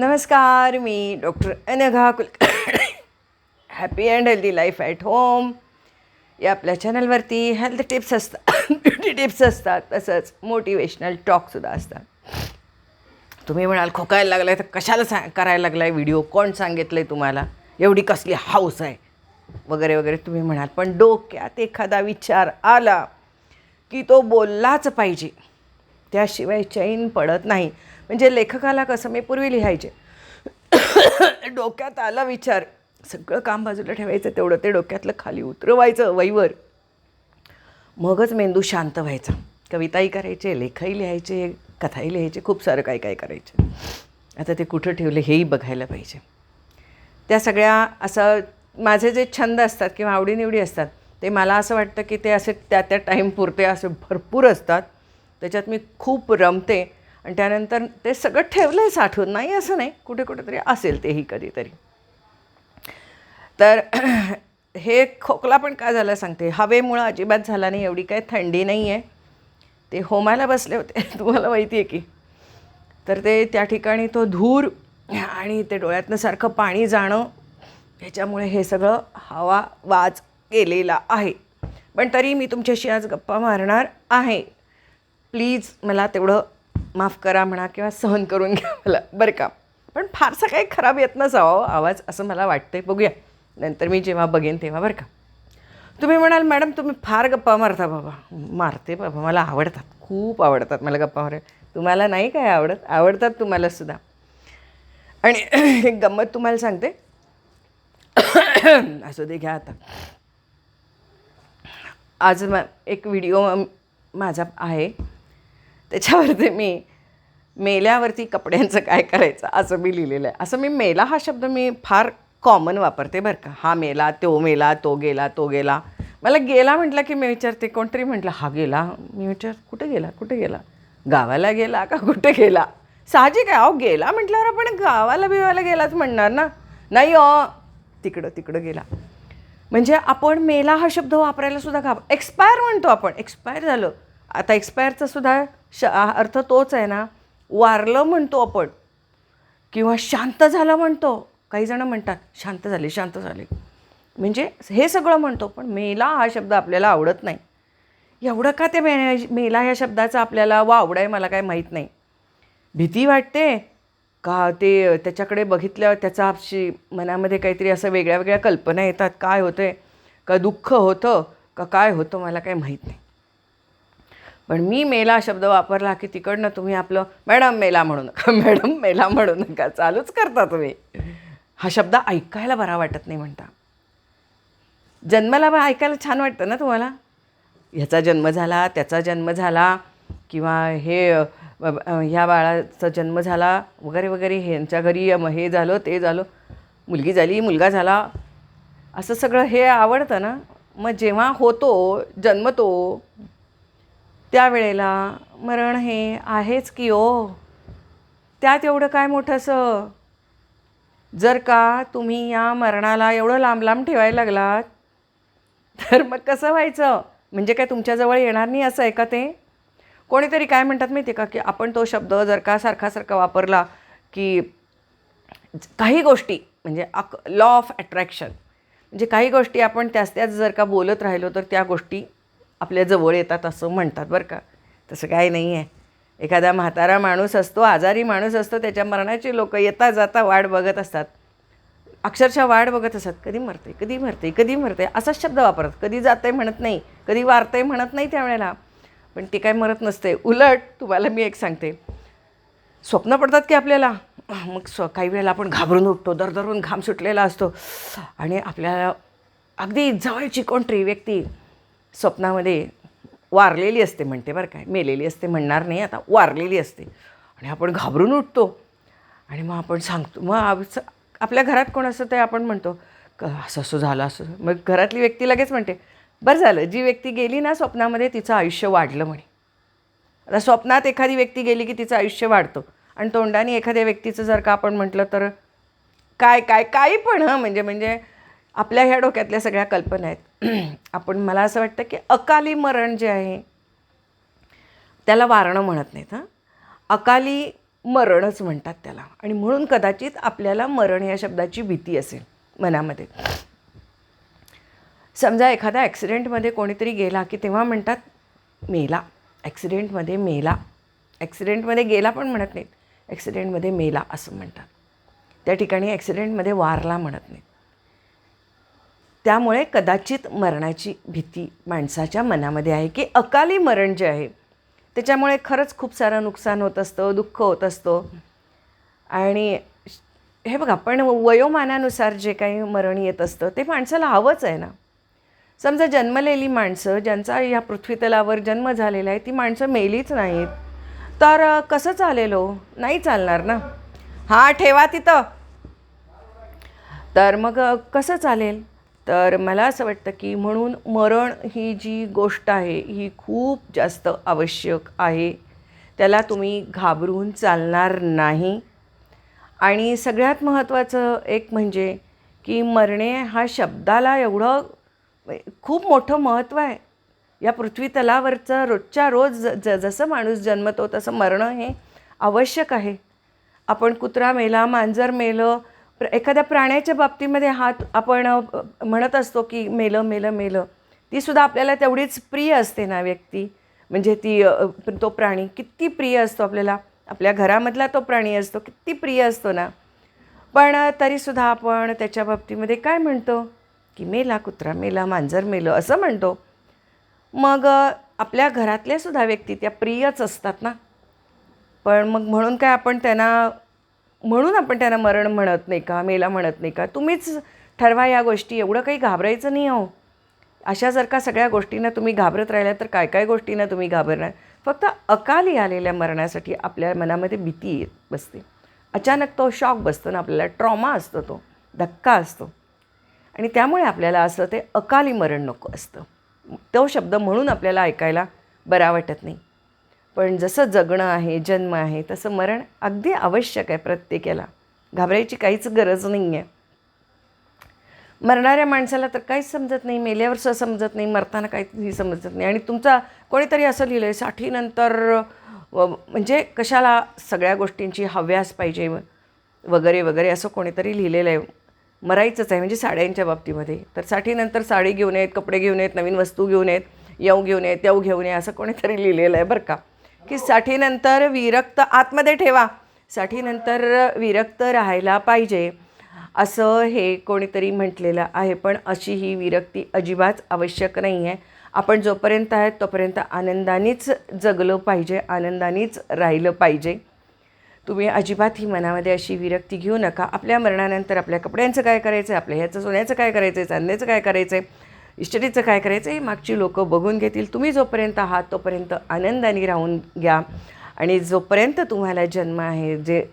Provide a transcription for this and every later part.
नमस्कार मी doctor Anagha Kul happy and healthy life at home या आपल्या चॅनलवरती हेल्थ टिप्स असतात ब्युटी टिप्स असतात तसंच मोटिवेशनल टॉकसुद्धा असतात. तुम्ही म्हणाल खोकायला लागलाय तर कशाला सा करायला लागलाय? व्हिडिओ कोण सांगितलं आहे तुम्हाला? एवढी कसली हाऊस आहे? वगैरे वगैरे तुम्ही म्हणाल पण डोक्यात एखादा विचार आला की तो बोललाच पाहिजे. त्याशिवाय चैन पडत नाही. म्हणजे लेखकाला कसं मी पूर्वी लिहायचे. डोक्यात आला विचार. सगळं काम बाजूला ठेवायचं तेवढं ते डोक्यातलं खाली उतरवायचं वैवर मगच मेंदू शांत व्हायचा. कविताही करायचे लेखही लिहायचे कथाही लिहायचे खूप सारं काय काय करायचे. आता ते कुठं ठेवले हेही बघायला पाहिजे. त्या सगळ्या असं माझे जे छंद असतात किंवा आवडीनिवडी असतात ते मला असं वाटतं की ते असे त्या त्या टाईम पुरते असे भरपूर असतात. त्याच्यात मी खूप रमते. आणि त्यानंतर ते सगळं ठेवलं आहे साठवून. नाही असं नाही. कुठे कुठेतरी असेल तेही कधीतरी. तर हे खोकला पण का झाला सांगते. हवेमुळं अजिबात झाला नाही. एवढी काय थंडी नाही आहे ते होमायला बसले होते. तुम्हाला माहिती आहे की. तर ते त्या ठिकाणी तो धूर आणि ते डोळ्यातनं सारखं पाणी जाणं ह्याच्यामुळे हे सगळं हवा वाज केलेला आहे. पण तरी मी तुमच्याशी आज गप्पा मारणार आहे. प्लीज मला तेवढं माफ करा म्हणा किंवा सहन करून घ्या मला. बरं का. पण फारसा काही खराब येत नसावा हो. आवाज असं मला वाटतंय. बघूया. नंतर मी जेव्हा बघेन तेव्हा. बरं का. तुम्ही म्हणाल मॅडम तुम्ही फार गप्पा मारता बाबा. मारते बाबा. मला आवडतात. खूप आवडतात मला गप्पा मार तुम्हाला नाही काय आवडत? आवडतात तुम्हाला सुद्धा. आणि एक गंमत तुम्हाला सांगते. असं दे घ्या आता. आज म एक व्हिडिओ माझा आहे. त्याच्यावरती मी मेल्यावरती कपड्यांचं काय करायचं असं मी लिहिलेलं आहे. असं मी मेला हा शब्द मी फार कॉमन वापरते बरं का. हा मेला तो मेला तो गेला तो गेला. मला गेला म्हटलं की मी विचारते कोणतरी म्हटलं हा गेला. मी विचार कुठे गेला कुठे गेला? गावाला गेला का कुठे गेला? साहजिक आहे अहो गेला म्हटल्यावर आपण गावाला बिवायला गेलाच म्हणणार ना? नाही अ तिकडं तिकडं गेला. म्हणजे आपण मेला हा शब्द वापरायला सुद्धा घाब एक्सपायर म्हणतो आपण. एक्सपायर झालं. आता एक्सपायरचा सुद्धा श अर्थ तोच आहे ना. वारलं म्हणतो आपण. किंवा शांत झालं म्हणतो. काही जणं म्हणतात शांत झाले शांत झाले. म्हणजे हे सगळं म्हणतो पण मेला हा शब्द आपल्याला आवडत नाही. एवढं का ते मे मेला ह्या शब्दाचा आपल्याला वावड आहे मला काय माहीत नाही. भीती वाटते. का ते त्याच्याकडे बघितल्यावर त्याचा आपशी मनामध्ये काहीतरी असं वेगळ्या वेगळ्या कल्पना येतात. काय होतं का दुःख होतं? का काय होतं? मला काय माहीत नाही. पण मी मेला शब्द वापरला की तिकडनं तुम्ही आपलं मॅडम मेला म्हणू नका मॅडम मेला म्हणू नका चालूच करता तुम्ही. हा शब्द ऐकायला बरा वाटत नाही म्हणता. जन्माला बा ऐकायला छान वाटतं ना तुम्हाला? ह्याचा जन्म झाला त्याचा जन्म झाला किंवा हे ह्या बाळाचा जन्म झाला वगैरे वगैरे ह्यांच्या घरी हे झालं ते झालं मुलगी झाली मुलगा झाला असं सगळं हे आवडतं ना? मग जेव्हा होतो जन्मतो त्यावेळेला मरण हे आहेच की ओ? त्यात एवढं काय मोठंसं? जर का तुम्ही या मरणाला एवढं लांब लांब ठेवायला लागलात तर मग कसं व्हायचं? म्हणजे काय तुमच्याजवळ येणार नाही असं आहे का ते? कोणीतरी काय म्हणतात माहिती आहे का की आपण तो शब्द जर का सारखा सारखा वापरला की काही गोष्टी म्हणजे अक लॉ ऑफ अट्रॅक्शन म्हणजे काही गोष्टी आपण त्याच त्याच जर का बोलत राहिलो तर त्या गोष्टी आपल्या जवळ येतात असं म्हणतात बरं का. तसं काय नाही आहे. एखादा म्हातारा माणूस असतो आजारी माणूस असतो त्याच्या मरणाची लोक येता जाता वाट बघत असतात. अक्षरशः वाट बघत असतात. कधी मरते कधी मरते कधी मरते असाच शब्द वापरत कधी जाते म्हणत नाही कधी वारते म्हणत नाही त्यावेळेला. पण ती काय मरत नसते उलट तुम्हाला मी एक सांगते. स्वप्न पडतात की आपल्याला. मग स्व काही वेळेला आपण घाबरून उठतो दरदरून घाम सुटलेला असतो. आणि आपल्याला अगदी जवळची कोणतरी व्यक्ती स्वप्नामध्ये वारलेली असते म्हणते बरं काय. मेलेली असते म्हणणार नाही आता वारलेली असते. आणि आपण घाबरून उठतो. आणि मग आपण सांगतो मग आपल्या घरात कोण असं ते आपण म्हणतो क असं असं झालं असं. मग घरातली व्यक्ती लगेच म्हणते बरं झालं जी व्यक्ती गेली ना स्वप्नामध्ये तिचं आयुष्य वाढलं म्हणे. आता स्वप्नात एखादी व्यक्ती गेली की तिचं आयुष्य वाढतं. आणि तोंडाने एखाद्या व्यक्तीचं जर का आपण म्हटलं तर काय काय काही पण हं म्हणजे म्हणजे आपल्या ह्या डोक्यातल्या सगळ्या कल्पना आहेत. आपण मला असं वाटतं की अकाली मरण जे आहे त्याला वारणं म्हणत नाहीत हां. अकाली मरणच म्हणतात त्याला. आणि म्हणून कदाचित आपल्याला मरण या शब्दाची भीती असेल मनामध्ये. समजा एखादा ॲक्सिडेंटमध्ये कोणीतरी गेला की तेव्हा म्हणतात मेला. ॲक्सिडेंटमध्ये मेला. ॲक्सिडेंटमध्ये गेला पण म्हणत नाहीत. ॲक्सिडेंटमध्ये मेला असं म्हणतात. त्या ठिकाणी ॲक्सिडेंटमध्ये वारला म्हणत नाहीत. त्यामुळे कदाचित मरणाची भीती माणसाच्या मनामध्ये आहे की अकाली मरण जे आहे त्याच्यामुळे खरंच खूप सारं नुकसान होत असतं दुःख होत असतं. आणि हे बघा पण वयोमानानुसार जे काही मरण येत असतं ते माणसाला हवंच आहे ना. समजा जन्मलेली माणसं ज्यांचा ह्या पृथ्वीतलावर जन्म झालेला आहे ती माणसं मेलीच नाहीत. तर कसं चालेल हो? नाही चालणार ना. हां ठेवा तिथं. तर मग कसं चालेल? तर मला असं वाटतं की म्हणून मरण ही जी गोष्ट आहे ही खूप जास्त आवश्यक आहे. त्याला तुम्ही घाबरून चालणार नाही. आणि सगळ्यात महत्त्वाचं एक म्हणजे की मरणे हा शब्दाला एवढं खूप मोठं महत्त्व आहे. या पृथ्वी तलावरचं रोजच्या रोज ज ज- जसं माणूस जन्मतो तसं मरणं हे आवश्यक आहे. आपण कुत्रा मेला मांजर मेलं प्र एखाद्या प्राण्याच्या बाबतीमध्ये हात आपण म्हणत असतो की मेलं मेलं मेलं. तीसुद्धा आपल्याला तेवढीच प्रिय असते ना व्यक्ती. म्हणजे ती तो प्राणी किती प्रिय असतो आपल्याला. आपल्या घरामधला तो प्राणी असतो किती प्रिय असतो ना. पण तरीसुद्धा आपण त्याच्या बाबतीमध्ये काय म्हणतो? की मेला कुत्रा मेला मांजर मेलं असं म्हणतो. मग आपल्या घरातल्यासुद्धा व्यक्ती त्या प्रियच असतात ना. पण मग म्हणून काय आपण त्यांना म्हणून आपण त्यांना मरण म्हणत नाही का मेला म्हणत नाही का? तुम्हीच ठरवा या गोष्टी एवढं काही घाबरायचं नाही हो अशा जर का सगळ्या गोष्टींना तुम्ही घाबरत राहिल्या तर काय काय गोष्टींना तुम्ही घाबरणार? फक्त अकाली आलेल्या मरणासाठी आपल्या मनामध्ये भीती येत बसते. अचानक तो शॉक बसतो ना आपल्याला ट्रॉमा असतो तो धक्का असतो. आणि त्यामुळे आपल्याला असं ते अकाली मरण नको असतं. तो शब्द म्हणून आपल्याला ऐकायला बरा वाटत नाही. पण जसं जगणं आहे जन्म आहे तसं मरण अगदी आवश्यक आहे प्रत्येकाला. घाबरायची काहीच गरज नाही आहे मरणाऱ्या माणसाला तर काहीच समजत नाही मेल्यावर स समजत नाही मरताना काहीही समजत नाही. आणि तुमचा कोणीतरी असं लिहिलं आहे साठीनंतर व- म्हणजे कशाला सगळ्या गोष्टींची हव्यास पाहिजे वगैरे वगैरे असं कोणीतरी लिहिलेलं आहे मरायचंच आहे म्हणजे साड्यांच्या बाबतीमध्ये. तर साठीनंतर साडी घेऊन येत कपडे घेऊन येत नवीन वस्तू घेऊन येत येऊ घेऊन येत येऊ घेऊन ये असं कोणीतरी लिहिलेलं आहे बरं का. की साठीनंतर विरक्त आतमध्ये ठेवा. साठीनंतर विरक्त राहायला पाहिजे. असं हे कोणीतरी म्हटलेलं आहे पण अशी ही विरक्ती अजिबात आवश्यक नाही आहे आपण जोपर्यंत आहेत तोपर्यंत आनंदानेच जगलं पाहिजे आनंदानेच राहिलं पाहिजे. तुम्ही अजिबात ही मनामध्ये अशी विरक्ती घेऊ नका. आपल्या मरणानंतर आपल्या कपड्यांचं काय करायचं आहे आपल्या ह्याचं सोन्याचं काय करायचं आहे चांदण्याचं काय करायचं आहे इष्टरीचं काय करायचं? आहे हे मागची लोकं बघून घेतील. तुम्ही जोपर्यंत आहात तोपर्यंत आनंदाने राहून घ्या. आणि जोपर्यंत तुम्हाला जन्म आहे जे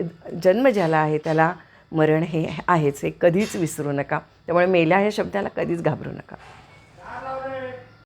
जन्म ज्याला आहे त्याला मरण हे आहेच. हे कधीच विसरू नका. त्यामुळे मेल्या ह्या शब्दाला कधीच घाबरू नका.